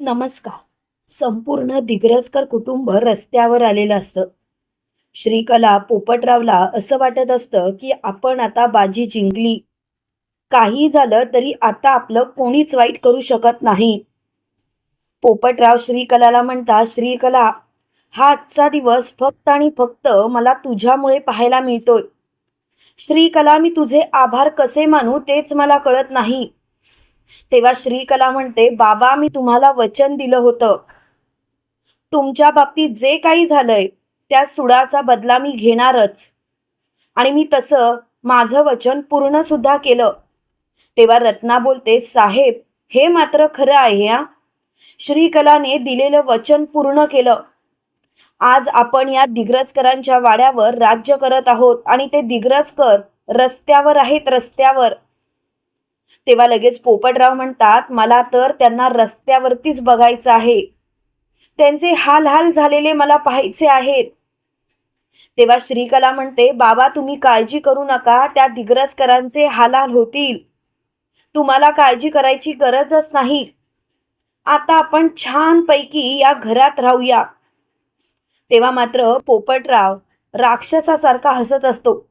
नमस्कार. संपूर्ण दिग्रजकर कुटुंब रस्त्यावर आलेलं असतं. श्रीकला पोपटरावला असं वाटत असतं की आपण आता बाजी जिंकली. काही झालं तरी आता आपलं कोणीच वाईट करू शकत नाही. पोपटराव श्रीकलाला म्हणतात श्रीकला हा आजचा दिवस फक्त आणि फक्त मला तुझ्यामुळे पाहायला मिळतोय. श्रीकला मी तुझे आभार कसे मानू तेच मला कळत नाही. तेव्हा श्रीकला म्हणते बाबा मी तुम्हाला वचन दिलं होतं. तुमच्या बाबतीत जे काही झालंय त्या सुडाचा बदला मी घेणारच. आणि मी तसं माझं वचन पूर्ण सुद्धा केलं. तेव्हा रत्ना बोलते साहेब हे मात्र खरं आहे हा? श्रीकलाने दिलेलं वचन पूर्ण केलं. आज आपण या दिग्रजकरांच्या वाड्यावर राज्य करत आहोत आणि ते दिग्रजकर रस्त्यावर आहेत रस्त्यावर. तेव्हा लगेच पोपटराव म्हणतात मला तर त्यांना रस्त्यावरतीच बघायचं आहे. त्यांचे हाल हाल झालेले मला पाहायचे आहेत. तेव्हा श्रीकला म्हणते बाबा तुम्ही काळजी करू नका त्या दिग्रजकरांचे हाल हाल होतील. तुम्हाला काळजी करायची गरजच नाही. आता आपण छानपैकी या घरात राहूया. तेव्हा मात्र पोपटराव राक्षसासारखा हसत असतो.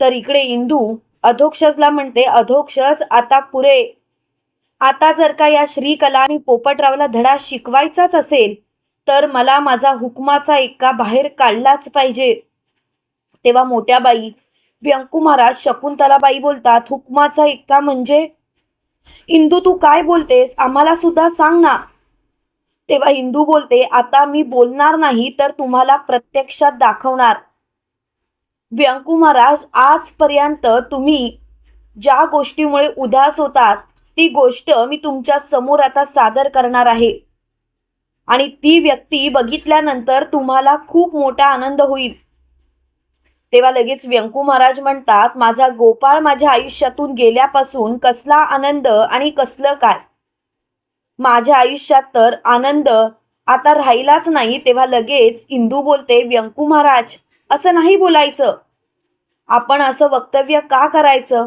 तर इकडे इंदू अधोक्षजला म्हणते अधोक्षज आता पुरे. आता जर का या श्रीकला आणि पोपटरावला धडा शिकवायचाच असेल तर मला माझा हुकमाचा एक्का बाहेर काढलाच पाहिजे. तेव्हा मोठ्या बाई व्यंकू महाराज शकुंतलाबाई बोलतात हुकमाचा एक्का म्हणजे? इंदू तू काय बोलतेस? आम्हाला सुद्धा सांग ना. तेव्हा इंदू बोलते आता मी बोलणार नाही तर तुम्हाला प्रत्यक्षात दाखवणार. व्यंकू महाराज आजपर्यंत तुम्ही ज्या गोष्टीमुळे उदास होतात ती गोष्ट मी तुमच्यासमोर आता सादर करणार आहे. आणि ती व्यक्ती बघितल्यानंतर तुम्हाला खूप मोठा आनंद होईल. तेव्हा लगेच व्यंकू महाराज म्हणतात माझा गोपाळ माझ्या आयुष्यातून गेल्यापासून कसला आनंद आणि कसलं काय? माझ्या आयुष्यात तर आनंद आता राहिलाच नाही. तेव्हा लगेच इंदू बोलते व्यंकू महाराज असं नाही बोलायचं. आपण असं वक्तव्य का करायचं?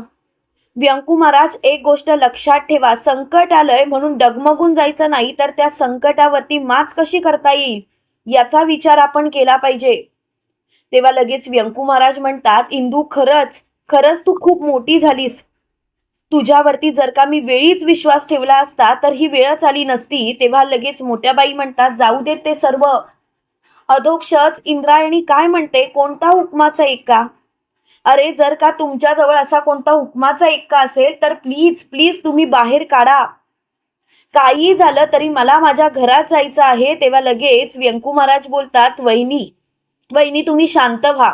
व्यंकू महाराज एक गोष्ट लक्षात ठेवा. संकट आलंय म्हणून डगमगून जायचं नाही तर त्या संकटावरती मात कशी करता येईल? याचा विचार आपण केला पाहिजे. तेव्हा लगेच व्यंकू महाराज म्हणतात इंदू खरंच खरंच तू खूप मोठी झालीस. तुझ्यावरती जर का मी वेळीच विश्वास ठेवला असता तर ही वेळच आली नसती. तेव्हा लगेच मोठ्या बाई म्हणतात जाऊ देत ते सर्व. अधोक्षच इंद्रायणी काय म्हणते? कोणता हुकमाचा का? अरे जर का तुमच्याजवळ असा कोणता हुकमाचा एक्का असेल तर प्लीज प्लीज तुम्ही बाहेर काढा. काही झालं तरी मला माझ्या घरात जायचं आहे तेव्हा लगेच व्यंकू महाराज बोलतात वहिनी वहिनी तुम्ही शांत व्हा.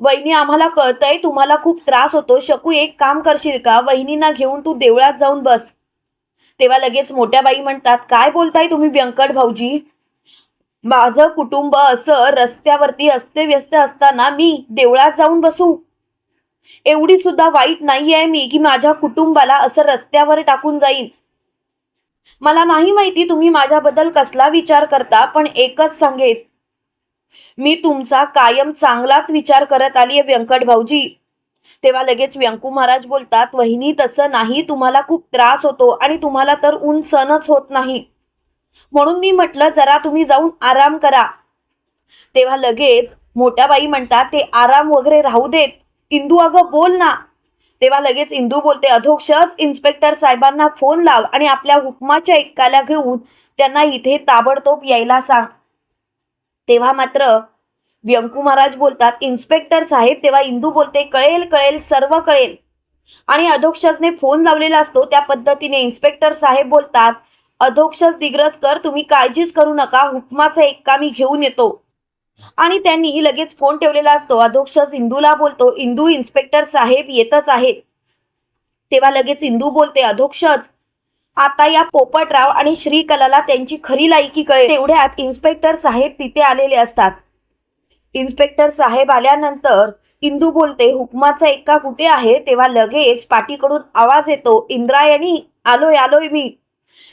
वहिनी आम्हाला कळतंय तुम्हाला खूप त्रास होतो. शकू एक काम करशील का? वहिनींना घेऊन तू देवळात जाऊन बस. तेव्हा लगेच मोठ्या बाई म्हणतात काय बोलताय तुम्ही व्यंकट भाऊजी? माझं कुटुंब असं रस्त्यावरती अस्तव्यस्त असताना मी देवळात जाऊन बसू. एवढी सुद्धा वाईट नाही आहे मी की माझ्या कुटुंबाला असं रस्त्यावर टाकून जाईन. मला नाही माहिती तुम्ही माझ्याबद्दल कसला विचार करता पण एकच सांगेन. मी तुमचा कायम चांगलाच विचार करत आली आहे व्यंकट भाऊजी. तेव्हा लगेच व्यंकू महाराज बोलतात वहिनी तसं नाही तुम्हाला खूप त्रास होतो आणि तुम्हाला तर ऊन सणच होत नाही. म्हणून मी म्हटलं जरा तुम्ही जाऊन आराम करा. तेव्हा लगेच मोठ्या बाई म्हणतात ते आराम वगैरे राहू देत. इंदू अगं बोल ना. तेव्हा लगेच इंदू बोलते अधोक्षच इन्स्पेक्टर साहेबांना फोन लाव आणि आपल्या हुकमाच्या एक्काला घेऊन त्यांना इथे ताबडतोब यायला सांग. तेव्हा मात्र व्यंकू महाराज बोलतात इन्स्पेक्टर साहेब तेव्हा इंदू बोलते कळेल कळेल सर्व कळेल. आणि अधोक्षजने फोन लावलेला असतो त्या पद्धतीने इन्स्पेक्टर साहेब बोलतात अधोक्षज दिग्रसकर तुम्ही काळजीच करू नका. हुकमाचा एक्का मी घेऊन येतो. आणि त्यांनी लगेच फोन ठेवलेला असतो. अधोक्षस इंदूला बोलतो इंदू इन्स्पेक्टर साहेब येतच आहेत. तेव्हा लगेच इंदू बोलते अधोक्षच आता या पोपटराव आणि श्रीकलाला त्यांची खरी लायकी कळे तेवढ्यात इन्स्पेक्टर साहेब तिथे आलेले असतात. इन्स्पेक्टर साहेब आल्यानंतर इंदू बोलते हुकमाचा एक्का कुठे आहे? तेव्हा लगेच पाठीकडून आवाज येतो इंद्रायणी आलोय आलोय मी.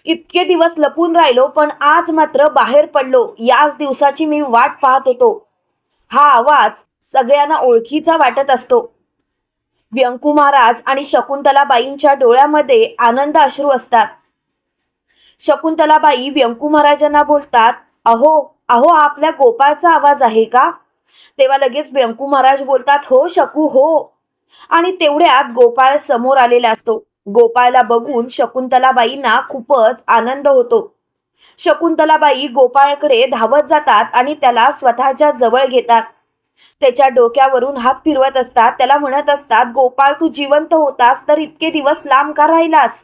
इतके दिवस लपून राहिलो पण आज मात्र बाहेर पडलो. याच दिवसाची मी वाट पाहत होतो. हा आवाज सगळ्यांना ओळखीचा वाटत असतो. व्यंकू महाराज आणि शकुंतलाबाईंच्या डोळ्यामध्ये आनंद अश्रू असतात. शकुंतलाबाई व्यंकू महाराजांना बोलतात अहो अहो आपल्या गोपाळचा आवाज आहे का? तेव्हा लगेच व्यंकू महाराज बोलतात हो शकू हो. आणि तेवढ्यात गोपाळ समोर आलेला असतो. गोपाळला बघून शकुंतलाबाईंना खूपच आनंद होतो. शकुंतलाबाई गोपाळकडे धावत जातात आणि त्याला स्वतःच्या जवळ घेतात. त्याच्या डोक्यावरून हात फिरवत असतात. त्याला म्हणत असतात गोपाळ तू जिवंत होतास तर इतके दिवस लांब का राहिलास?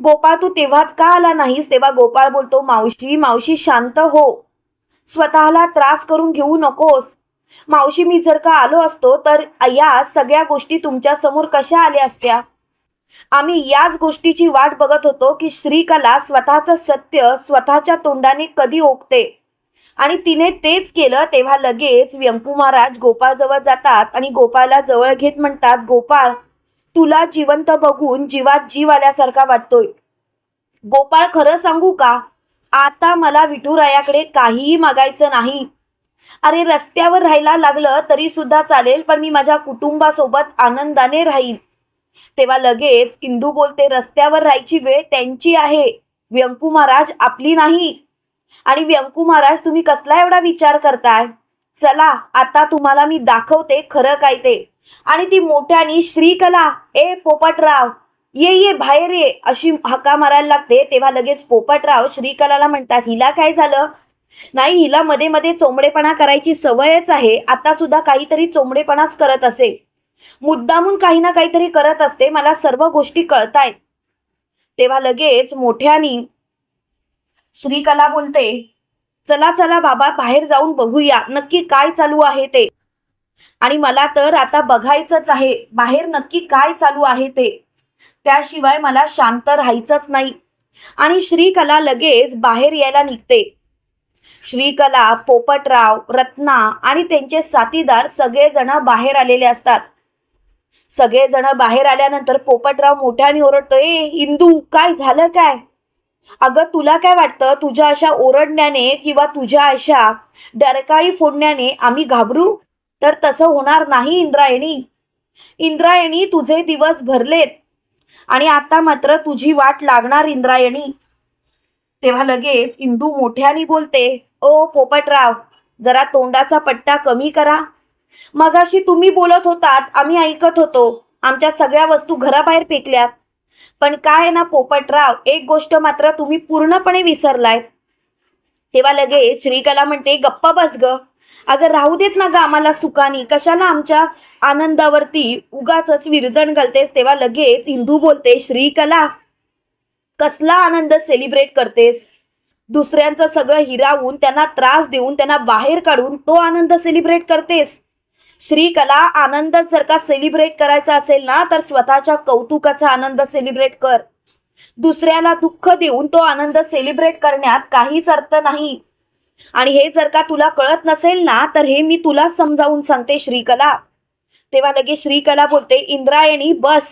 गोपाळ तू तेव्हाच का आला नाहीस? तेव्हा गोपाळ बोलतो मावशी मावशी शांत हो. स्वतःला त्रास करून घेऊ नकोस. मावशी मी जर का आलो असतो तर या सगळ्या गोष्टी तुमच्यासमोर कशा आल्या असत्या? आम्ही याच गोष्टीची वाट बघत होतो की श्रीकला स्वतःचं सत्य स्वतःच्या तोंडाने कधी ओकते. आणि तिने तेच केलं तेव्हा लगेच व्यंकू महाराज गोपाळजवळ जातात आणि गोपाळला जवळ घेत म्हणतात गोपाळ तुला जिवंत बघून जीवात जीव आल्यासारखा वाटतोय. गोपाळ खरं सांगू का? आता मला विठुरायाकडे काहीही मागायचं नाही. अरे रस्त्यावर राहायला लागलं तरी सुद्धा चालेल पण मी माझ्या कुटुंबासोबत आनंदाने राहीन. तेव्हा लगेच इंदू बोलते रस्त्यावर राहायची वेळ त्यांची आहे. व्यंकू महाराज आपली नाही. आणि व्यंकू महाराज तुम्ही कसला एवढा विचार करताय? चला आता तुम्हाला मी दाखवते खरं काय ते. आणि ती मोठ्यानी श्रीकला ए पोपटराव. ये ये बाहेर ये. अशी हका मारायला लागते. तेव्हा लगेच पोपटराव श्रीकलाला म्हणतात हिला काय झालं? नाही हिला मध्ये मध्ये चोंबडेपणा करायची सवयच आहे. आता सुद्धा काहीतरी चोंबडेपणाच करत असे. मुद्दामून काही ना काहीतरी करत असते मला सर्व गोष्टी कळतायत. तेव्हा लगेच मोठ्यानी श्रीकला बोलते चला चला बाबा बाहेर जाऊन बघूया नक्की काय चालू आहे ते. आणि मला तर आता बघायचंच आहे बाहेर नक्की काय चालू आहे ते. त्याशिवाय मला शांत राहायचंच नाही. आणि श्रीकला लगेच बाहेर यायला निघते. श्रीकला पोपटराव रत्ना आणि त्यांचे साथीदार सगळेजण बाहेर आलेले असतात. सगळेजण बाहेर आल्यानंतर पोपटराव मोठ्याने ओरडतो ए इंदू काय झालं काय? अगं तुला काय वाटतं? तुझ्या अशा ओरडण्याने किंवा तुझ्या अशा डरकाळी फोडण्याने आम्ही घाबरू? तर तसं होणार नाही इंद्रायणी. इंद्रायणी तुझे दिवस भरलेत आणि आता मात्र तुझी वाट लागणार इंद्रायणी. तेव्हा लगेच इंदू मोठ्याने बोलते ओ पोपटराव जरा तोंडाचा पट्टा कमी करा. मगाशी तुम्ही बोलत होतात आम्ही ऐकत होतो. आमच्या सगळ्या वस्तू घराबाहेर फेकल्यात. पण काय आहे ना पोपटराव एक गोष्ट मात्र तुम्ही पूर्णपणे विसरलायत. तेव्हा लगेच श्रीकला म्हणते गप्पा बस ग. अगं राहू देत ना ग आम्हाला सुखानी. कशाला आमच्या आनंदावरती उगाच विरजण घालतेस? तेव्हा लगेच हिंदू बोलते श्रीकला कसला आनंद सेलिब्रेट करतेस? दुसऱ्यांचं सगळं हिरावून त्यांना त्रास देऊन त्यांना बाहेर काढून तो आनंद सेलिब्रेट करतेस. श्रीकला आनंद जर का सेलिब्रेट करायचा असेल ना तर स्वतःच्या कौतुकाचा आनंद सेलिब्रेट कर. दुसऱ्याला दुःख देऊन तो आनंद सेलिब्रेट करण्यात काहीच अर्थ नाही. आणि हे जर का तुला कळत नसेल ना तर हे मी तुला समजावून सांगते श्रीकला तेव्हा लगेच श्रीकला बोलते इंद्रायणी बस.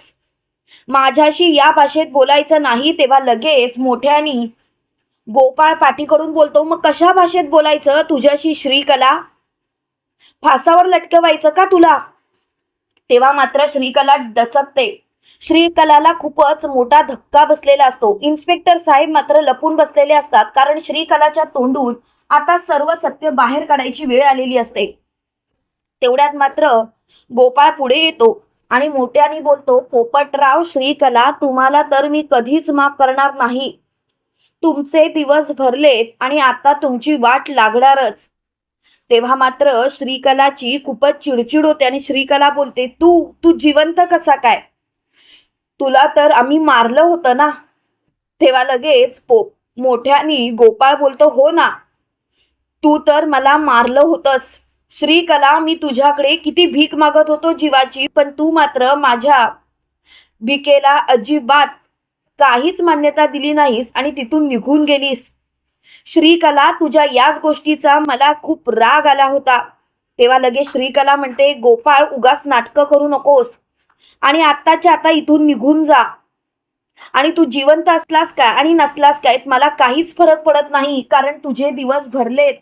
माझ्याशी या भाषेत बोलायचं नाही. तेव्हा लगेच मोठ्यानी गोपाळ पाटीकडून बोलतो मग कशा भाषेत बोलायचं? तुझ्याशी श्रीकला फासावर लटकवायचं का तुला? तेव्हा मात्र श्रीकला डचकते. श्रीकलाला खूपच मोठा धक्का बसलेला असतो. इन्स्पेक्टर साहेब मात्र लपून बसलेले असतात कारण श्रीकलाच्या तोंडून आता सर्व सत्य बाहेर काढायची वेळ आलेली असते. तेवढ्यात मात्र गोपाळ पुढे येतो आणि मोठ्याने बोलतो पोपटराव श्रीकला तुम्हाला तर मी कधीच माफ करणार नाही. तुमचे दिवस भरलेत आणि आता तुमची वाट लागणारच. तेव्हा मात्र श्रीकलाची खूपच चिडचिड होते आणि श्रीकला बोलते तू तू जिवंत कसा काय? तुला तर आम्ही मारलं होतं ना? तेव्हा लगेच पो मोठ्यानी गोपाळ बोलतो हो ना तू तर मला मारलं होतंस. श्रीकला मी तुझ्याकडे किती भीक मागत होतो जीवाची पण तू मात्र माझ्या भिकेला अजिबात काहीच मान्यता दिली नाहीस आणि तिथून निघून गेलीस. श्रीकला तुझ्या याच गोष्टीचा मला खूप राग आला होता. तेव्हा लगेच श्रीकला म्हणते गोपाळ उगाच नाटकं करू नकोस. आणि आत्ताच्या आता इथून निघून जा. आणि तू जिवंत असलास काय? आणि नसलास काय? मला काहीच फरक पडत नाही कारण तुझे दिवस भरलेत.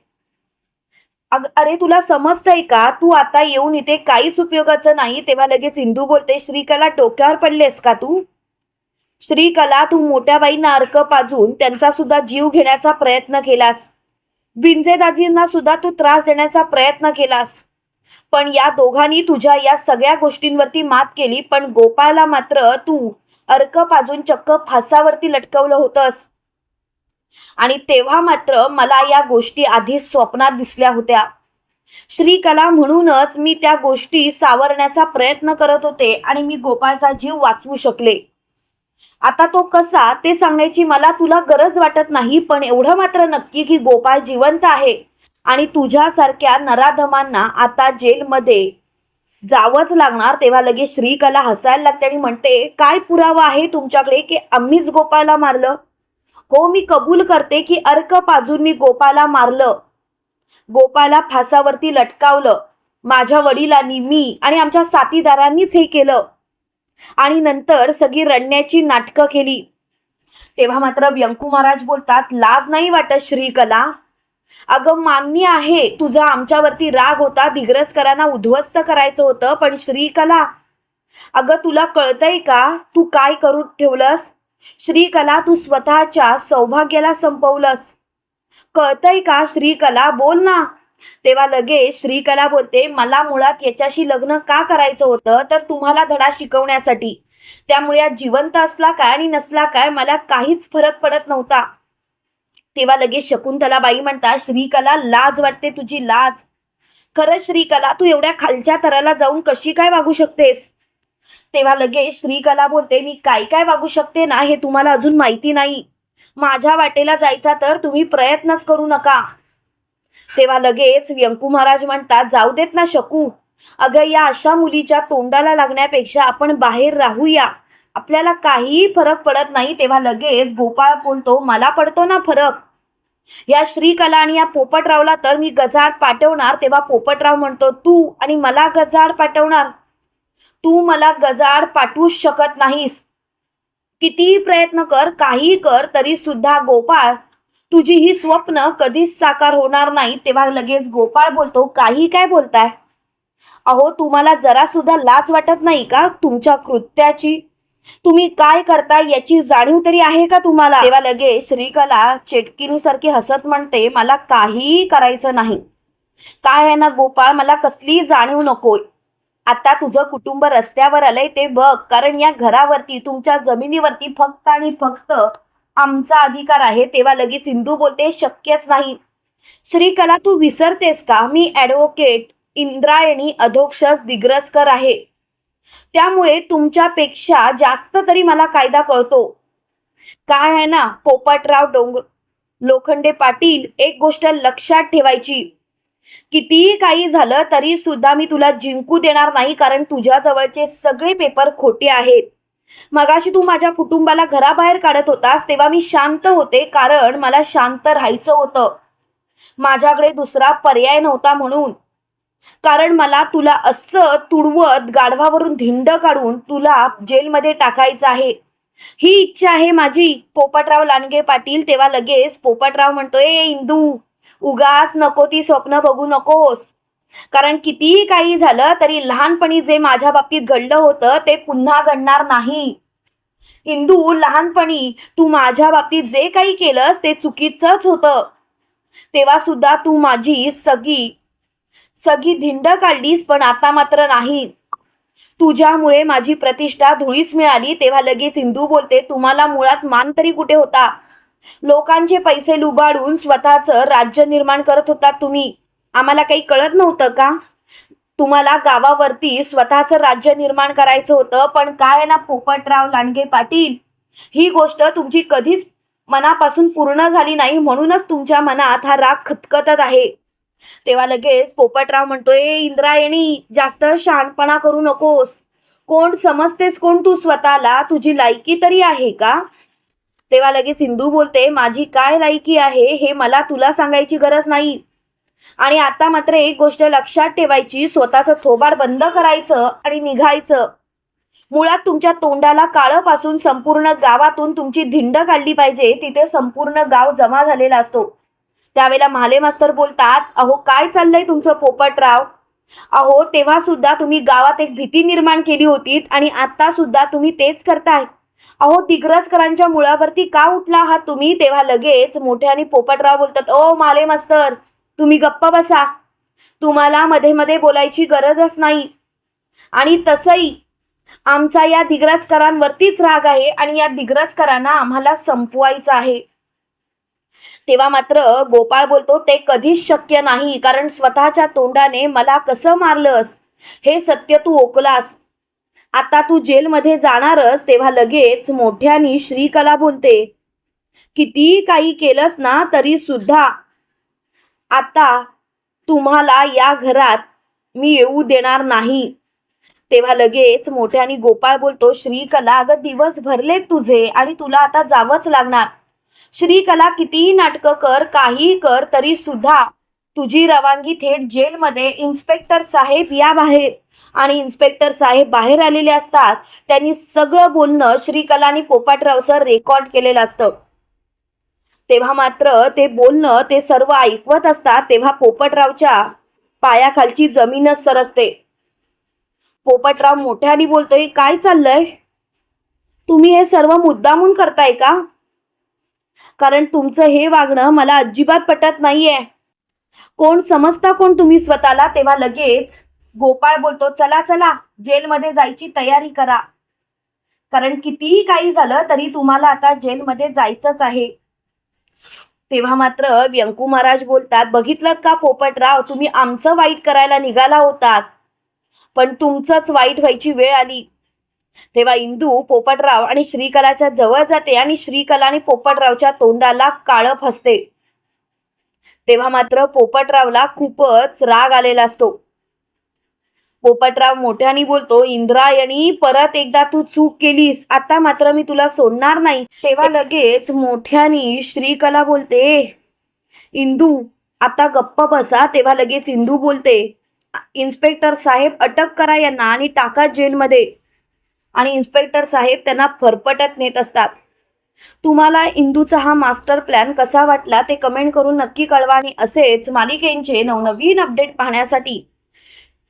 अरे तुला समजतंय का? तू आता येऊन इथे काहीच उपयोगाचं नाही. तेव्हा लगेच इंदू बोलते श्रीकला डोक्यावर पडलेस का तू? श्रीकला तू मोठ्याबाईंना अर्क पाजून त्यांचा सुद्धा जीव घेण्याचा प्रयत्न केलास. विंजेदाजींना सुद्धा तू त्रास देण्याचा प्रयत्न केलास. पण या दोघांनी तुझ्या या सगळ्या गोष्टींवरती मात केली पण गोपाळला मात्र तू अर्क पाजून चक्क फासावरती लटकवलं होतंस. आणि तेव्हा मात्र मला या गोष्टी आधीच स्वप्नात दिसल्या होत्या. श्रीकला म्हणूनच मी त्या गोष्टी सावरण्याचा प्रयत्न करत होते आणि मी गोपाळचा जीव वाचवू शकले. आता तो कसा ते सांगण्याची मला तुला गरज वाटत नाही पण एवढं मात्र नक्की की गोपाळ जिवंत आहे. आणि तुझ्यासारख्या नराधमांना आता जेलमध्ये जावंच लागणार तेव्हा लगेच श्रीकला हसायला लागते आणि म्हणते काय पुरावा आहे तुमच्याकडे की आम्हीच गोपाळला मारलं? हो मी कबूल करते की अर्क पाजून मी गोपाला मारलं. गोपाला फासावरती लटकावलं. माझ्या वडिलांनी मी आणि आमच्या साथीदारांनीच हे केलं. आणि नंतर सगळी रडण्याची नाटकं केली. तेव्हा मात्र व्यंकू महाराज बोलतात लाज नाही वाटत श्रीकला. अगं मान्य आहे तुझा आमच्यावरती राग होता दिग्रजकरांना उद्ध्वस्त करायचं होतं पण श्रीकला अगं तुला कळतंय का? तू काय करून ठेवलंस? श्रीकला तू स्वतःच्या सौभाग्याला संपवलंस. कळतंय का श्रीकला? बोल ना. तेव्हा लगेच श्रीकला बोलते मला मुळात याच्याशी लग्न का करायचं होतं? तर तुम्हाला धडा शिकवण्यासाठी. त्यामुळे जिवंत असला काय आणि नसला काय मला काहीच फरक पडत नव्हता. तेव्हा लगेच शकुंतलाबाई म्हणतात श्रीकला लाज वाटते तुझी लाज. खरंच श्रीकला तू एवढ्या खालच्या तराला जाऊन कशी काय वागू शकतेस? तेव्हा लगेच श्रीकला बोलते मी काय काय वागू शकते ना हे तुम्हाला अजून माहिती नाही. माझ्या वाटेला जायचा तर तुम्ही प्रयत्नच करू नका. तेव्हा लगेच व्यंकू महाराज म्हणतात जाऊ देत ना शकू. अगं या अशा मुलीच्या तोंडाला लागण्यापेक्षा आपण बाहेर राहूया. आपल्याला काहीही फरक पडत नाही. तेव्हा लगेच गोपाळ बोलतो मला पडतो ना फरक. या श्रीकला आणि या पोपटरावला तर मी गजाड पाठवणार. तेव्हा पोपटराव म्हणतो तू आणि मला गजाड पाठवणार? तू मला गजाड पाठवूच शकत नाहीस. कितीही प्रयत्न कर काही कर तरी सुद्धा गोपाळ तुझी ही स्वप्न कधीच साकार होणार नाही. तेव्हा लगेच गोपाळ बोलतो काही काय बोलताय? अहो तुम्हाला जरा सुद्धा लाज वाटत नाही का? तुमच्या कृत्याची तुम्ही काय करता याची जाणीव तरी आहे का तुम्हाला? तेव्हा लगेच श्रीकला चेटकिनीसारखी हसत म्हणते मला काहीही करायचं नाही. काय आहे ना गोपाळ मला कसली जाणीव नकोय. आता तुझं कुटुंब रस्त्यावर आलंय ते बघ. कारण या घरावरती तुमच्या जमिनीवरती फक्त आणि फक्त आमचा अधिकार आहे तेव्हा लगेच इंदू बोलते शक्यच नाही. श्रीकला तू विसरतेस का? मी ॲडव्होकेट इंद्रायणी अधोक्षस दिग्रसकर आहे. त्यामुळे तुमच्यापेक्षा जास्त तरी मला कायदा कळतो. काय आहे ना पोपटराव डोंगर लोखंडे पाटील एक गोष्ट लक्षात ठेवायची. कितीही काही झालं तरी सुद्धा मी तुला जिंकू देणार नाही कारण तुझ्याजवळचे सगळे पेपर खोटे आहेत. मगाशी तू माझ्या कुटुंबाला घराबाहेर काढत होतास तेव्हा मी शांत होते कारण मला शांत राहायचं होतं. माझ्याकडे दुसरा पर्याय नव्हता म्हणून. कारण मला तुला असं तुडवत गाढवावरून धिंड काढून तुला जेलमध्ये टाकायचं आहे. ही इच्छा आहे माझी. पोपटराव लांडगे पाटील तेव्हा लगेच पोपटराव म्हणतोय "ए, इंदू उगाच नको ती स्वप्न बघू नकोस. कारण कितीही काही झालं तरी लहानपणी जे माझ्या बाबतीत घडलं होतं ते पुन्हा घडणार नाही. इंदू लहानपणी तू माझ्या बाबतीत जे काही केलंस ते चुकीचंच होतं. तेव्हा सुद्धा तू माझी सगळी सगळी धिंड काढलीस पण आता मात्र नाही. तुझ्यामुळे माझी प्रतिष्ठा धुळीस मिळाली तेव्हा लगेच इंदू बोलते तुम्हाला मुळात मान तरी कुठे होता? लोकांचे पैसे लुबाडून स्वतःचं राज्य निर्माण करत होता तुम्ही. आम्हाला काही कळत नव्हतं का? तुम्हाला गावावरती स्वतःचं राज्य निर्माण करायचं होतं पण काय आहे ना पोपटराव लांडगे पाटील? ही गोष्ट तुमची कधीच मनापासून पूर्ण झाली नाही म्हणूनच तुमच्या मनात हा राग खतखतत आहे. तेव्हा लगेच पोपटराव म्हणतोय इंद्रायणी जास्त शहाणपणा करू नकोस. कोण समजतेस कोण तू स्वतःला? तुझी लायकी तरी आहे का? तेव्हा लगेच सिंधू बोलते माझी काय लायकी आहे हे मला तुला सांगायची गरज नाही. आणि आता मात्र एक गोष्ट लक्षात ठेवायची स्वतःचं थोबाड बंद करायचं आणि निघायचं. मुळात तुमच्या तोंडाला काळं पासून संपूर्ण गावातून तुमची धिंड काढली पाहिजे तिथे संपूर्ण गाव जमा झालेला असतो. त्यावेळेला माले मास्तर बोलतात अहो काय चाललंय तुमचं पोपटराव? अहो तेव्हा सुद्धा तुम्ही गावात एक भीती निर्माण केली होती आणि आता सुद्धा तुम्ही तेच करताय. अहो दिग्रजकरांच्या मुळावरती का उठला हा तुम्ही? तेव्हा लगेच मोठ्याने पोपटराव बोलतात ओ माले मास्तर तुम्ही गप्प बसा. तुम्हाला मध्ये मध्ये बोलायची गरजच नाही. आणि तसंही आमचा या दिग्रजकरांवरतीच राग आहे आणि या दिग्रजकरांना आम्हाला संपवायचं आहे. तेव्हा मात्र गोपाळ बोलतो ते कधीच शक्य नाही कारण स्वतःच्या तोंडाने मला कसं मारलंस? हे सत्य तू ओकलास. आता तू जेलमध्ये जाणारस तेव्हा लगेच मोठ्यानी श्रीकला बोलते किती काही केलंस ना तरी सुद्धा आता तुम्हाला या घरात मी येऊ देणार नाही. तेव्हा लगेच मोठ्याने गोपाळ बोलतो श्रीकला अगं दिवस भरले तुझे आणि तुला आता जावंच लागणार. श्रीकला कितीही नाटकं कर काही कर तरी सुद्धा तुझी रवानगी थेट जेलमध्ये इन्स्पेक्टर साहेब या बाहेर. आणि इन्स्पेक्टर साहेब बाहेर आलेले असतात त्यांनी सगळं बोलणं श्रीकला आणि पोपाटरावचं रेकॉर्ड केलेलं असतं. तेव्हा मात्र ते बोलणं ते सर्व ऐकवत असतात तेव्हा पोपटरावच्या पायाखालची जमीनच सरकते. पोपटराव मोठ्याने बोलतोय काय चाललंय? तुम्ही हे सर्व मुद्दामून करताय का? कारण तुमचं हे वागणं मला अजिबात पटत नाहीये. कोण समजता कोण तुम्ही स्वतःला? तेव्हा लगेच गोपाळ बोलतो चला चला जेलमध्ये जायची तयारी करा. कारण कितीही काही झालं तरी तुम्हाला आता जेलमध्ये जायचंच आहे. तेव्हा मात्र व्यंकू महाराज बोलतात बघितलं का पोपटराव तुम्ही आमचं वाईट करायला निघाला होतात. पण तुमचंच वाईट व्हायची वेळ आली. तेव्हा इंदू पोपटराव आणि श्रीकलाच्या जवळ जाते आणि श्रीकला आणि पोपटरावच्या तोंडाला काळं फसते. तेव्हा मात्र पोपटरावला खूपच राग आलेला असतो. पोपटराव मोठ्याने बोलतो इंद्रायणी परत एकदा तू चूक केलीस. आता मात्र मी तुला सोडणार नाही. तेव्हा लगेच मोठ्यानी श्रीकला बोलते इंदू आता गप्प बसा. तेव्हा लगेच इंदू बोलते इन्स्पेक्टर साहेब अटक करा यांना आणि टाका जेलमध्ये. आणि इन्स्पेक्टर साहेब त्यांना फरफटत नेत असतात. तुम्हाला इंदूचा हा मास्टर प्लॅन कसा वाटला ते कमेंट करून नक्की कळवा आणि असेच मालिकेंचे नवनवीन अपडेट पाहण्यासाठी